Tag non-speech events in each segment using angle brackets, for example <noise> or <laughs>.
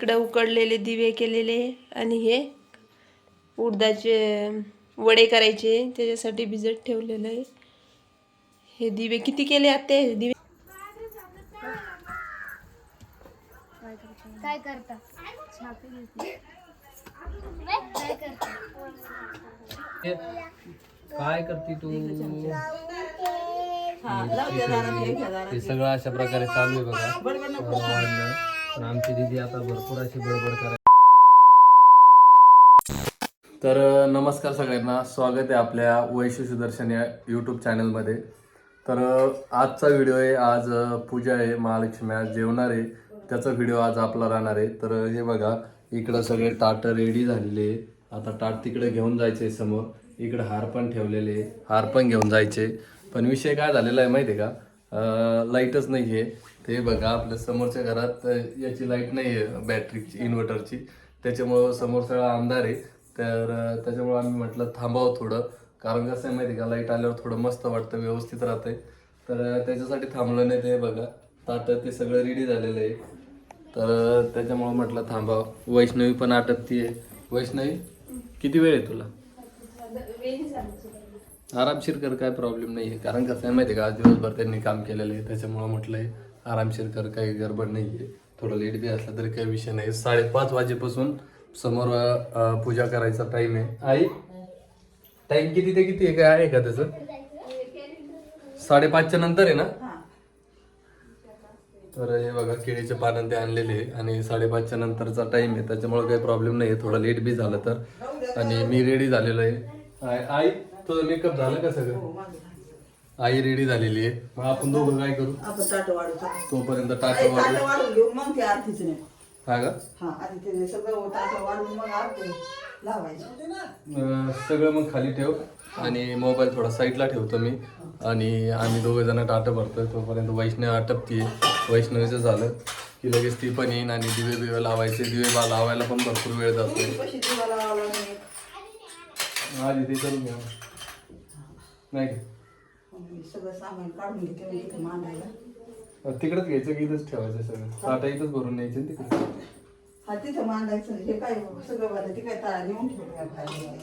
इकडं उकडलेले दिवे केलेले आणि हे उडदाचे वडे करायचे. त्याच्यासाठी भिजत ठेवलेलं आहे. हे दिवे किती केले आत्या हे दिवे काय करता? काय करता? काय करते तू? हे सगळं अशा प्रकारे चालू आहे बघा. पण आमची दिदी आता भरपूर अशी बडबड करायला तर नमस्कार सगळ्यांना. स्वागत आहे आपल्या वैश्य सुदर्शन या यूट्यूब चॅनलमध्ये तर आजचा व्हिडिओ आहे. आज पूजा आहे महालक्ष्मी आज जेवणार आहे. त्याचा व्हिडिओ आज आपला राहणार आहे. तर हे बघा इकडं सगळे ताट रेडी झालेले आता ताट तिकडे घेऊन जायचे समोर. इकडे हार पण ठेवलेले हार पण घेऊन जायचे. पण विषय काय झालेला आहे माहिती आहे का? लाईटच नाही आहे ते बघा आपल्या समोरच्या घरात याची लाइट नाही आहे बॅटरीची इन्व्हर्टरची त्याच्यामुळं समोर सगळा अंधार आहे. तर त्याच्यामुळं आम्ही म्हटलं थांबावं थोडं. कारण कसं आहे माहिती आहे का लाइट आल्यावर थोडं मस्त वाटतं व्यवस्थित राहतंय. तर त्याच्यासाठी थांबलं नाही ते बघा. आता ते सगळं रेडी झालेलं आहे. तर त्याच्यामुळं म्हटलं थांबावं. वैष्णवी पण आटपतीये. वैष्णवी किती वेळ आहे तुला? आरामशीर कर काय प्रॉब्लेम नाही आहे कारण कसं आहे माहिती आहे का आज दिवसभर त्यांनी काम केलेलं आहे. त्याच्यामुळं म्हटलं आहे आरामशीर कर काही गडबड नाही आहे थोडं लेट बी असला तरी काही विषय नाही साडेपाच वाजेपासून समोर अ, पूजा करायचा टाइम आहे. आई टाइम किती ते किती आहे? काय आहे का त्याचं? साडेपाचच्या नंतर आहे ना? तर हे बघा केळीचे पानं ते आणलेले आहे आणि साडेपाचच्या नंतरचा टाइम आहे. त्याच्यामुळे काही प्रॉब्लेम नाही आहे थोडा लेट बी झालं तर. आणि मी रेडी झालेलो आहे. आय- आई तुझं मेकअप झालं का सगळं? आई रेडी झालेली आहे. मग आपण दोघं काय करू? आपण ताट वाढू तोपर्यंत टाटा ताट वाढू. वाढून घेऊ. मग ते आरतीच नाही. हा का? हा आधी ते सगळं ताट वाढून मग आरती लावायची. अं, सगळं मग खाली ठेव. आणि मोबाईल थोडा साईडला ठेवतो मी. आणि आम्ही दोघं जण टाटं भरतोय. तोपर्यंत वैष्णव आटपतीये. वैष्णवीचं झालं की लगेच ती पण येईन आणि दिवे बिवे लावायचे. दिवे बा लावायला पण भरपूर वेळ कशी लावायला नाही आधी ते करून घ्या. नाही का? मग मी सगळं सामान काढून घेते मी इथे मांडायला. अं, तिकडंच घ्यायचं की इथंच ठेवायचं सगळं? ताटा इथंच भरून न्यायचं तिकडे हा तिथं मांडायचं हे काय सगळं ते काय तारा नेऊन ठेवलं बाहेर.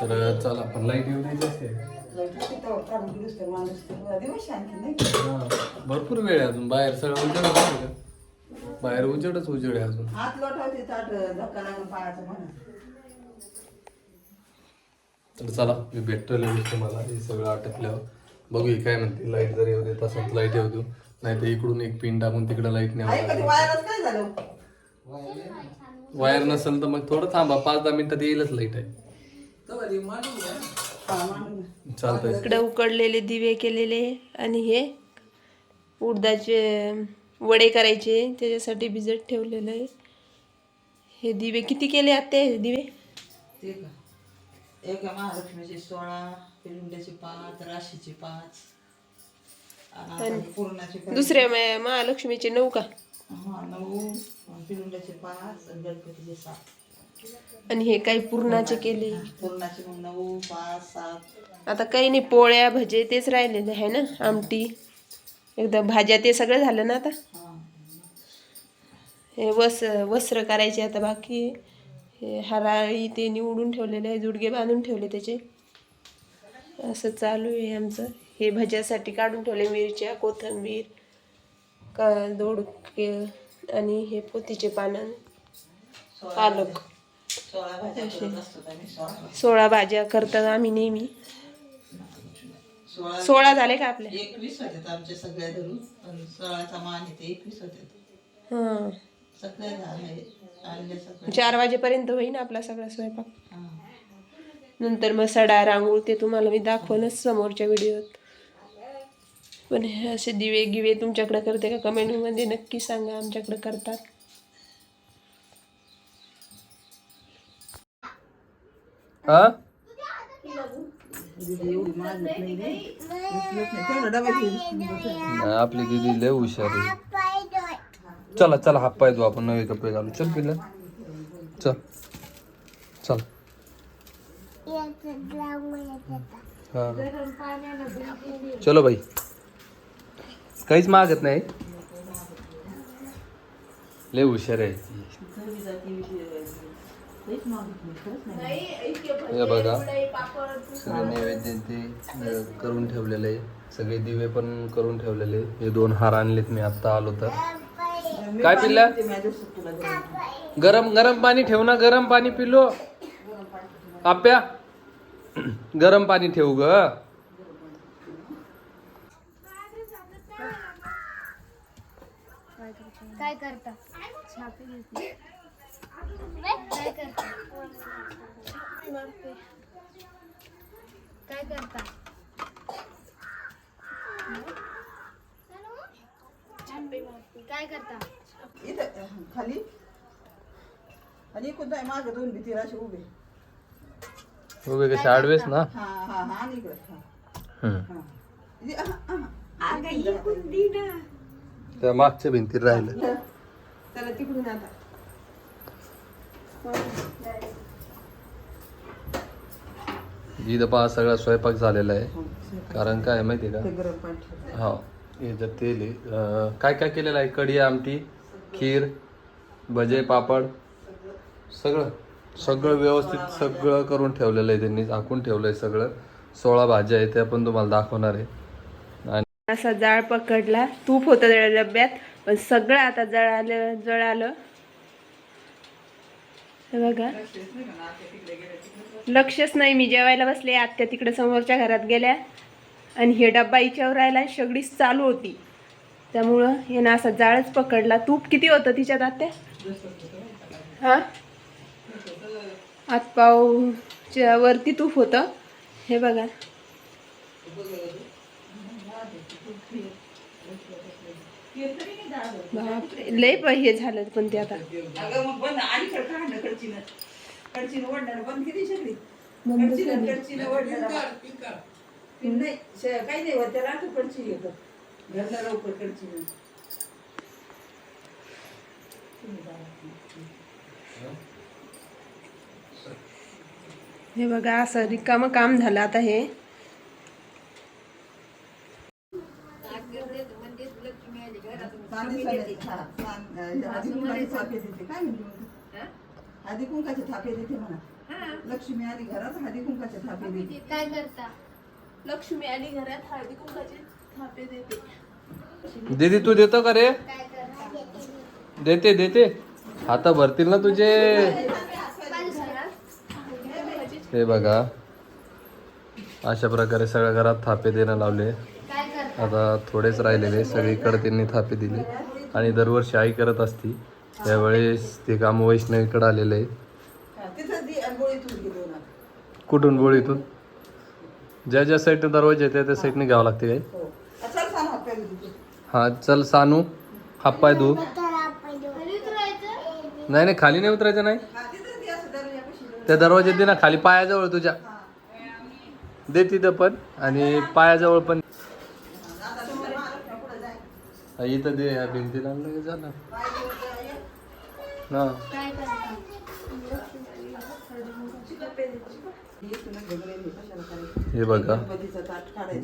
तर चला आपण लाइट येऊ द्यायची असते. तिथं काढून दिवस तर माणूस तर दिवस आणखी नाही का? हा, भरपूर वेळ आहे अजून. बाहेर सगळं उजेड आहे का? बाहेर उजेडच उजेड आहे अजून. हात लोटावते ताट धक्का लागून पायाचं म्हणा. तर चला मी भेटतो लगेच तुम्हाला. हे सगळं आटपल्यावर. बघूया काय म्हणते. लाइट जर येऊ देत असेल तर लाइट येऊ देऊ. नाही तर इकडून एक पिन टाकून तिकडे लाइट नाही वायर नसेल तर मग थोडं थांबा. पाच दहा मिनिटात येईलच लाइट आहे. हा. चालतंय. इकडं उकडलेले दिवे केलेले आणि हे उडदाचे वडे करायचे. त्याच्यासाठी भिजत ठेवलेलं आहे. हे दिवे किती केले आत्या हे दिवे? ते का? एका महालक्ष्मीचे सोळा पिरुंड्याचे पाच राशीचे पाच. आणि आता पूर्णाचे पाच. दुसऱ्या मा- महालक्ष्मीचे नऊ का? हा नऊ. पिरुंड्याचे पाच आणि गणपतीचे सात. आणि हे काही पूर्णाचे केले. पूर्णाचे मग नऊ पाच सात. आता काही नाही पोळ्या भजे तेच राहिलेले आहे ना आमटी. एकदा भाज्या ते सगळं झालं ना आता? हा. हे वस वस्त्र करायचे आता बाकी आहे. हे हराळी ते निवडून ठेवलेले आहे जुडगे बांधून ठेवले त्याचे. असं चालू आहे आमचं. हे भज्यासाठी काढून ठेवले मिरच्या कोथिंबीर का दोडके आणि हे पोतीचे पानं. पालक. सोळा भाज्या करतात आम्ही नेहमी. सोळा झाले का आपल्या एकवीस होत्यात आमच्या सगळ्या धरून. सोळाचा मान येते एकवीस होत्यात. हां. सगळ्या झाले. चार वाजेपर्यंत होईन आपला सगळा स्वयंपाक. नंतर मग सडा रांगोळ ते तुम्हाला मी दाखवणच समोरच्या व्हिडिओत. पण हे असे दिवे गिवे तुमच्याकडे करते का कमेंटमध्ये नक्की सांगा आमच्याकडे करतात. हा? आपली दिदी लय हुशार आहे. चला चला हात पाय धु आपण नवे कपडे घालू. चल पिल्ला. चल. चल. हा चलो भाई काहीच मागत नाही. लय हुशार आहे. बघा. सगळे नैवेद्य ते करून ठेवलेले आहे. सगळे दिवे पण करून ठेवलेले हे दोन हार आणलेत मी आत्ता आलो तर. काय पिल्ला? गरम. गरम पाणी ठेव ना गरम पाणी पिलो आप्या. गरम पाणी ठेवू ग. काय करता? काय करता? काय करता? काय करता? इथं अं, खाली. आणि कोणता मागे दोन भीती असे उभे. उभे कसे आडवेस ना? हा आणि इकडे. त्या मागच्या भिंतीत राहिलं. त्याला तिकडून आता. इथं पहा सगळा स्वयंपाक झालेला आहे. हो, कारण काय माहिती आहे ते गरम पाणी ठेव. का हा हे जर तेल आहे अं, काय काय केलेलं आहे? कढी आमटी? खीर भजे पापड सगळं. सगळं व्यवस्थित सगळं करून ठेवलेलं आहे त्यांनी. झाकून ठेवलं आहे सगळं. सोळा भाज्या आहे त्या पण तुम्हाला दाखवणार आहे. आणि असा जाळ पकडला. तूप होतं त्या डब्यात पण सगळं आता जळालं जळालं हे बघा. लक्षच नाही मी जेवायला बसले आत्या तिकडे समोरच्या घरात गेल्या. आणि हे डब्बा हिच्यावर राहिला सगळीच चालू होती. त्यामुळं यानं असा जाळच पकडला. तूप किती होतं तिच्यात आत्या? हां? हातपावच्या वरती तूप होतं. हे बघा. बापरे. लय हे झालं पण ते आता. काही नाही होत त्याला कडची येतं. घरला लवकर हे बघा असं रिकामं काम झालं आता हे. आधी कुंकाचे थापे देते काय म्हणते मग? आधी कुंकाचे थापे देते म्हणा लक्ष्मी आली घरात हळदी कुंकाचे थापे देते. काय करता? लक्ष्मी आली घरात हळदी कुंकाचे दीदी तू देतो का रे? देते देते. आता भरतील ना तुझे. हे बघा. अशा प्रकारे सगळ्या घरात थापे देणं लावले. आता थोडेच राहिलेले सगळीकडे त्यांनी थापे दिले. आणि दरवर्षी आई करत असती. त्यावेळेस ते काम वैष्णवीकडे आलेलं. आहे गोळीतून कुठून? बोळीतून? ज्या ज्या साईडने दरवाजा आहे त्या त्या साईडने घ्यावं लागते काय हो चल सांग आपल्याला तिथे हा चल सानू हा पाय धू. नाही नाही खाली नाही उतरायचं नाही. त्या दरवाज्यात दे ना खाली पायाजवळ तुझ्या. दे तिथं पण आणि पायाजवळ पण. इथं दे या भिंतीला झालं हा. हे बघा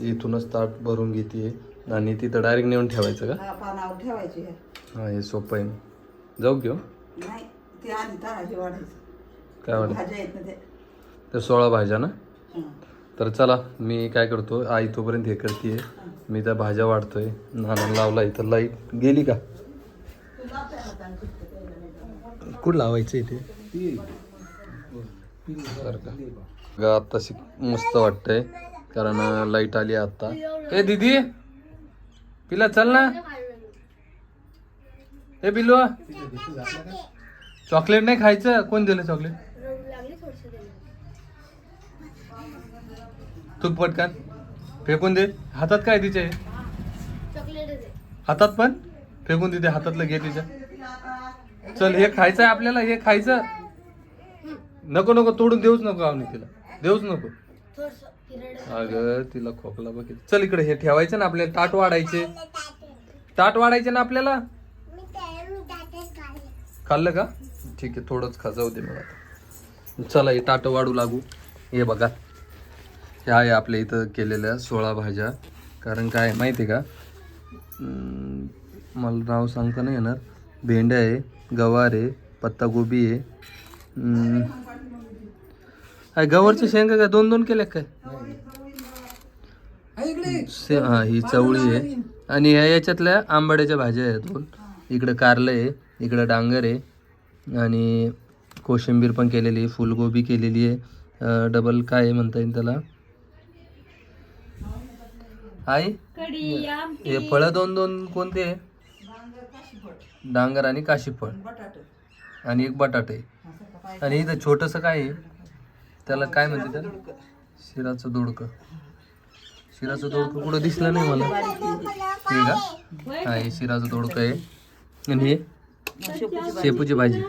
इथूनच ताट भरून घेते आणि तिथं डायरेक्ट नेऊन ठेवायचं का? हा, पानावर ठेवायची हे. हा हे सोपं आहे. जाऊ घेऊ नाही ते आधी ताळाचे वाढायचं. काय वाटत भाज्या आहेत ना ते त्या सोळा भाज्या ना? हा. तर चला मी काय करतो आई तोपर्यंत हे करते मी त्या भाज्या वाढतोय. नाना लावला इथं. लाइट गेली का? कुठं लावायचं इथे आत्ताशी मस्त वाटतंय. कारण लाइट आली आता ए दीदी! पिला चल ना. हे पिलू चॉकलेट नाही खायचं? कोण दिलं चॉकलेट? तू पटकन. फेकून दे. हातात काय तिचे हातात पण? फेकून देते हातातलं घे तिच्या. चल हे खायचं आहे आपल्याला हे खायचं. नको नको तोडून देऊच नको आम्ही तिला. देऊच नको. अगं तिला खोकला बघित चल इकडे हे ठेवायचं ना आपल्याला ताट वाढायचे. ताट वाढायचे ना आपल्याला? खाल्लं का? ठीक आहे थोडंच खा जाऊ दे मला चला हे ताट वाढू लागू. हे बघा. ह्या आहे आपल्या इथं केलेल्या सोळा भाज्या. कारण काय माहिती आहे का? मला नाव सांगता नाही येणार. भेंड्या आहे गवार आहे पत्तागोबी आहे. काय गवारची शेंगा काय दोन दोन केल्या काय? से हा ही चवळी आहे. आणि ह्या याच्यातल्या आंबाड्याच्या भाज्या आहेत दोन इकडं कारलं आहे इकडं डांगर आहे. आणि कोशिंबीर पण केलेली आहे फुलगोबी केलेली आहे. अं, डबल काय आहे म्हणता येईल त्याला? आई? हे फळं दोन दोन कोणते आहे? डांगर आणि काशीफळ. आणि एक बटाटे. आणि इथं छोटंसं काय आहे? त्याला काय म्हणते त्याला? शिराचं दोडकं. शिराचं दोडकं कुठं दिसलं नाही मला. हे का? हा हे शिराचं दोडकं आहे. आणि हे? शेपूची भाजी.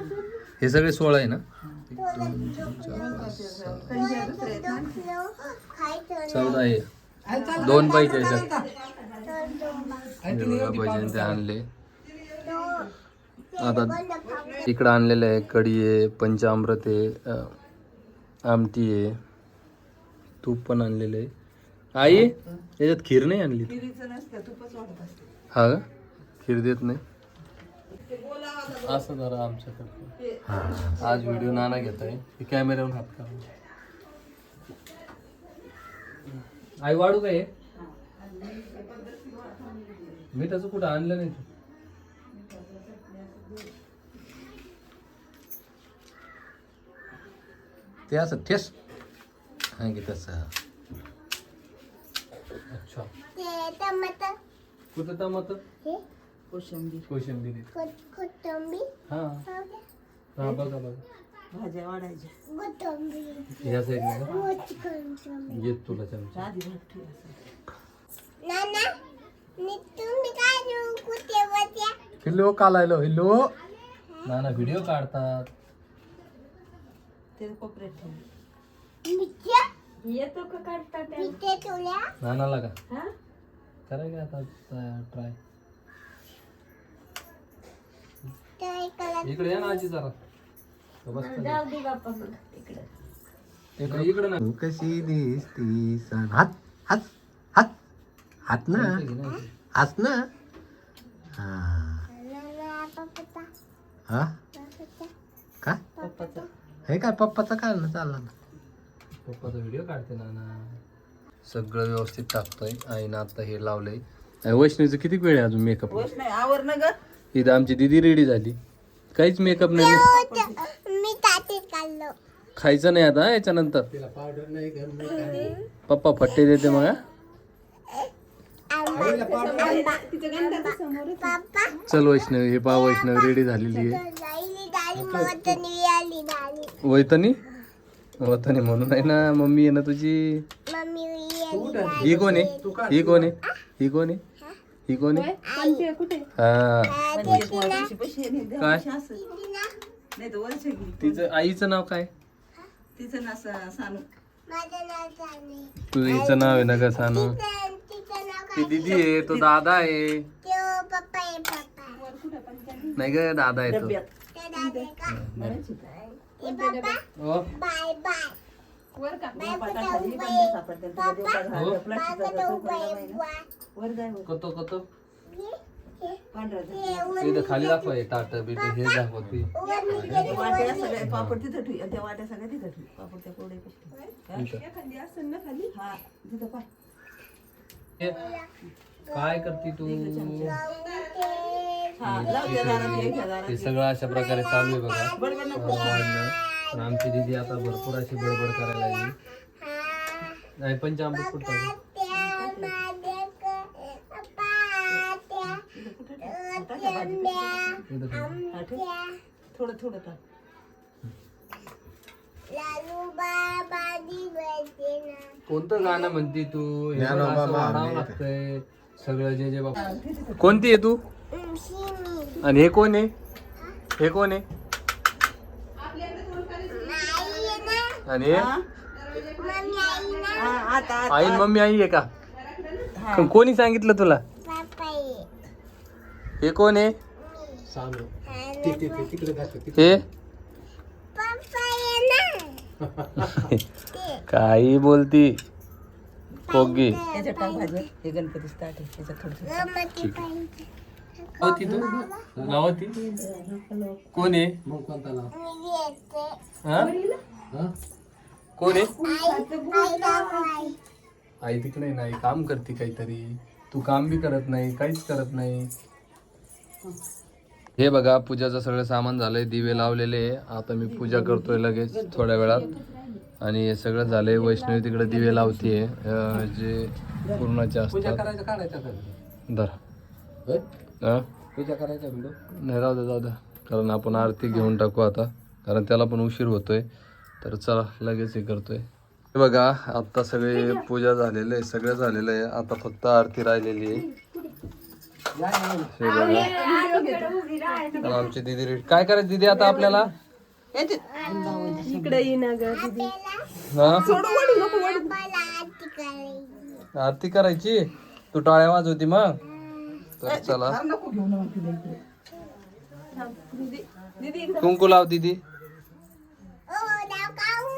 हे सगळे सोळा आहे ना? एक, दोन, तीन, चार, पाच, सहा. चौदा आहे दोन पाहिजे याच्यात भजन ते आणले. आता इकडं आणलेलं आहे कढी आहे पंचामृत आहे आमटी आहे. तूप पण आणलेलं आहे. आई याच्यात खीर नाही आणली? हा का? खीर देत नाही? असं जरा आमच्याकडे आज व्हिडिओ नाना घेत आहे कॅमेऱ्यावर हात का आई वाढू काय हे? मिठाचं कुठं आणलं नाही तू असं ठेस. हा की तसं. अच्छा. कुठं टमाटर? कोशिंबीर. कोशिंबीर आहे. हा. हा बघा बघा. भाज्या वाढायच्या. या साईडला येत तुला चमचा. आधी. हिलो कालायलो हिलो ना ना व्हिडिओ काढतात. ते कोपऱ्यात ठेव. नानाला का? करा का आता ट्राय इकडे या ना आजी जरा. तो बसतो ना. इकडे. इकडे ना. तू कशी दिसती सांग हात हात हात. हात ना. हात ना. हा. हा? का? पप्पाचा. हे काय पप्पाचा काय ना चालला? ना पप्पाचा व्हिडिओ काढते नाना. सगळं व्यवस्थित टाकतोय. आईनं आता हे लावलंय. वैष्णवीचं किती वेळ आहे अजून मेकअप आवर ना ग. इथं आमची दिदी रेडी झाली. काहीच मेकअप नाही मी ताटे काढलो खायचं नाही आता याच्यानंतर. पप्पा फट्टे देते मग? पप्पा. चल वैष्णवी हे पा वैष्णवी रेडी झालेली आहे. वैतनी? वतनी म्हणून आहे ना मम्मी आहे ना तुझी? ही कोण आहे ही कोण? आहे ही कोण? आहे ही कोण? आहे हा. काय? तिचं आईचं नाव काय? तिचं ना सा- सानू. माझं नाव तुझं नाव आहे ना का नाव ती दिदी आहे तो दादा आहे. तो पप्पा आहे पप्पा. नाही ग दादा आहे तो. हो. देवता हो. कतो कतो. इथं खाली दाखव हे ताट बीट हे दाखवते. त्या वाट्या सगळ्या पापड तिथं ठेवी त्या वाट्या सगळ्या तिथं ठेवी. पापड त्या कोरडे हा तिथं पाय हे, काय करते तू? हा हे सगळं अशा प्रकारे चालू आहे बघा. वाढणं. पण आमची दिदी आता भरपूर अशी बडबड करायला लागली. नाही पंचामृत कुठं. थोडं थोडं कोणतं गाणं म्हणते तू? हे ज्ञानोबा. लागतंय. सगळं जे जे बाबा कोणती आहे तू? आणि हे कोण आहे? हे कोण आहे? आई आहे ना? आणि मम्मी आई हा मम्मी आई आहे का? कोणी सांगितलं तुला? हे कोण आहे. हे पप्पा आहे ना? <laughs> काही बोलती. पोगी. याच्यात टाक भाज्या हे गणपती आहे. थोडं लावती तू लावती. कोण आहे? मग कोणता लाव? मी येते. हा? हा? कोण आहे? आई आई. आई तिकडे नाही काम करते काहीतरी. तू काम बी करत नाही काहीच करत नाही. हे बघा पूजाचं सगळं सामान झालंय दिवे लावलेले आहे. आता मी पूजा करतोय लगेच थोड्या वेळात. आणि हे सगळं झालंय. वैष्णवी तिकडे दिवे लावतीये. अं, जे पूर्णाचे पूजा असतात करायचं काढायचा का धर. होय? हा? पूजा करायचा व्हिडिओ नाही राहू दे जाऊ दे. कारण आपण आरती घेऊन टाकू आता. कारण त्याला पण उशीर होतोय. तर चला लगेच हे करतोय. हे बघा आता सगळे पूजा झालेलं आहे सगळं झालेलं आहे. आता फक्त आरती राहिलेली आहे. हे बघा. तर आमची दिदी रेडी. काय करायचं दिदी आता आपल्याला? इकडे ये ना ग दीदी. हा? मला आरती करायची आरती करायची? तू टाळ्या वाजवती मग? तर चला. नको घेऊ ना मग तिला इकडे. कुंकू लाव दिदी. ओ लाव काऊन?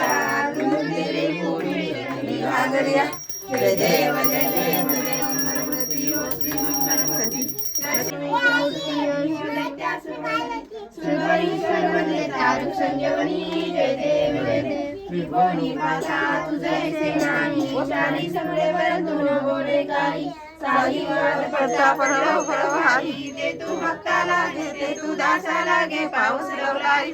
சாகரியா संजीवनी जय देव जय देव त्रिभुवनी माता तुझे सेनानी चारी सगळे परंतु न बोले काही साई पडता परव परव हारी दे तू भक्ताला दे तू दासाला घे पाऊस रवलाई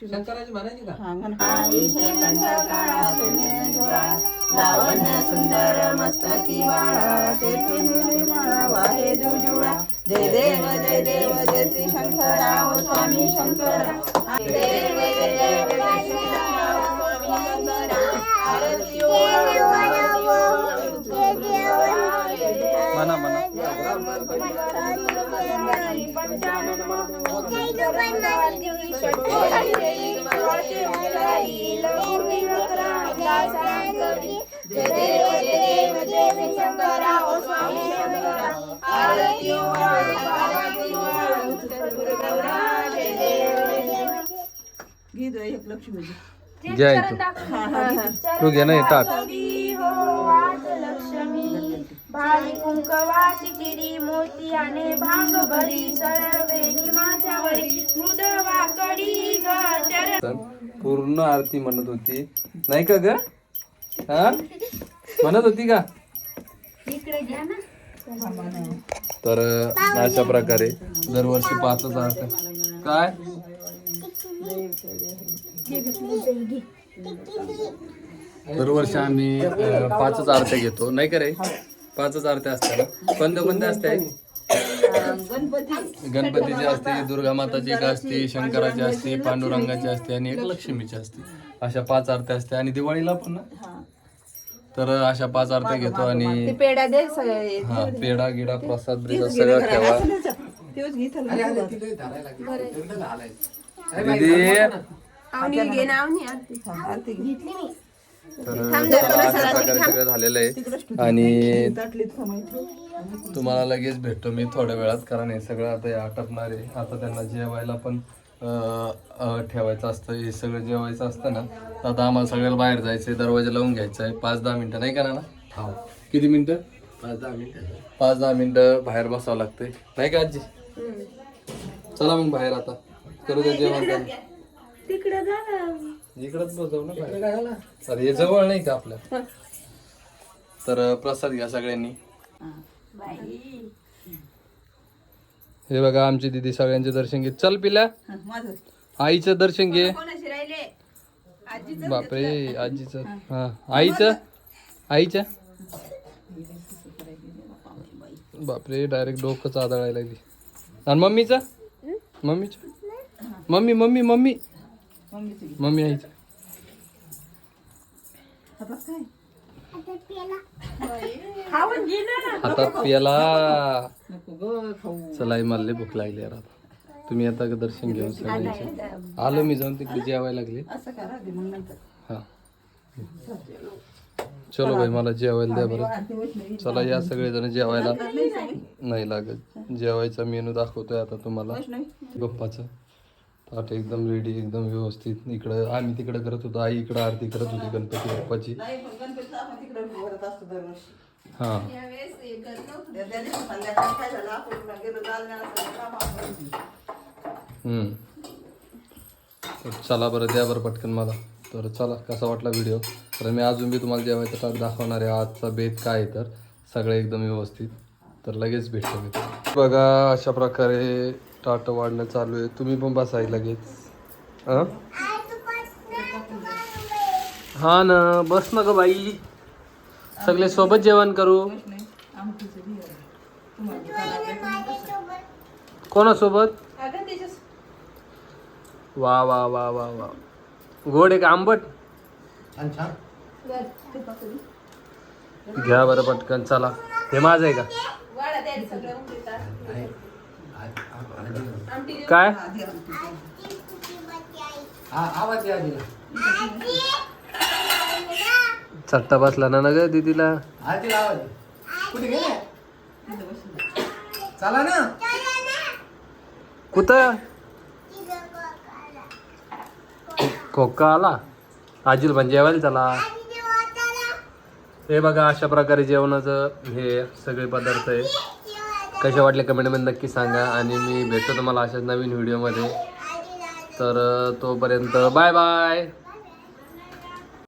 शंकराची म्हणायची का? लावण्य सुंदर मस्तकी वाळा ते वाहे जुजुळा जय देव जय देव जय श्री शंकराव स्वामी शंकरा. जय देव जय देव जय श्री शंकराव स्वामी शंकरा. म्हणा म्हणा. जय देव जय इथं तू घे ना हे टाक भावी कुंकवाची किरी मोतियाने भांग भरी सरवेणी माझ्यावरी. मृद वाकडी पूर्ण आरती म्हणत होती. नाही का ग? हा? म्हणत होती का? तर अशा प्रकारे दरवर्षी पाचच आरती काय? दरवर्षी आम्ही पाचच आरत्या घेतो. नाही का रे? पाचच आरत्या असतात ना? कोणत्या कोणत्या असतात गणपती गणपतीची असते दुर्गा माताची एक असते शंकराची असते पांडुरंगाची असते आणि एक लक्ष्मीची असते. अशा पाच आरत्या असते आणि दिवाळीला पण ना? तर अशा पाच आरत्या घेतो आणि पेढा दे सगळे. हा पेढा गिडा प्रसाद ब्रिसाद सगळं ठेवा. दीदी. आवनी घे तर सगळं झालेलं आहे. आणि तुम्हाला लगेच भेटतो मी थोड्या वेळात कारण हे सगळं आता हे आटपणार आहे. आता त्यांना जेवायला पण ठेवायचं असतं. हे सगळं जेवायचं असतं ना तर आता आम्हाला सगळ्याला बाहेर जायचं आहे दरवाजा लावून घ्यायचा आहे पाच दहा मिनटं नाही का ना हो. किती मिनटं? पाच दहा मिनिटं. पाच दहा मिनटं बाहेर बसावं लागतंय. नाही का आजी? चला मग बाहेर आता. करू द्या जेवण. तिकडे इकडंच बसव ना. अरे हे जवळ नाही का आपल्या तर प्रसाद घ्या सगळ्यांनी. हे. बघा आमची दिदी सगळ्यांचे दर्शन घे चल पिल्या हं, माझं आईचं दर्शन घे. कोणाशी राहिले? आजीचं बापरे आजीचं. हा. आईचं? आईच्या? बापरे डायरेक्ट डोकंच आदळायला लागली. आणि मम्मीचं? मम्मीचं? Mummy mummy mummy. मम्मी आईचं आता काय? आता पेला खाऊन घे ना. हातात पियाला. नको ग खाऊ. चला आई मला भूक लागली यार आता. तुम्ही आता का दर्शन घेऊन सगळ्यांचे आलो मी जाऊन तिकडे जेवायला लागले. असं करा दे मग नंतर. हा. चलो भाई मला जेवायला द्या बरं. चला या सगळेजण जेवायला. नाही लागत. जेवायचा मेनू दाखवतोय आता तुम्हाला. गप्पाचं. ताट एकदम रेडी एकदम व्यवस्थित. इकडं आम्ही तिकडे करत होतो आई इकडं आरती करत होती गणपती बाप्पाची. हा. चला बरं द्या बरं पटकन मला. तर चला कसा वाटला व्हिडिओ तर मी अजून बी तुम्हाला जेवायचा ताट दाखवणार आहे आजचा बेत काय आहे तर. सगळं एकदम व्यवस्थित. तर लगेच भेटतो मी बघा अशा प्रकारे ताट वाढणं चालू आहे. तुम्ही पण बसाय लगेच. हां आई तू बस ना हा ना बस ना ग बाई. सगळे सोबत जेवण करू. कोणासोबत? वा वा वा वा वा. गोड आहे का आंबट घ्या बरं पटकन चला. हे माझं आहे का? आजी चट्टा बसला ना ना ग दीदीला. चला ना. बघायला खोका आला आजील पण जेवायला चला. हे बघा अशा प्रकारे जेवणाचं हे सगळे पदार्थ आहे. कसे वाटले कमेंटमध्ये नक्की सांगा. आणि मी भेटतो तुम्हाला अशाच नवीन व्हिडिओमध्ये तर तोपर्यंत बाय बाय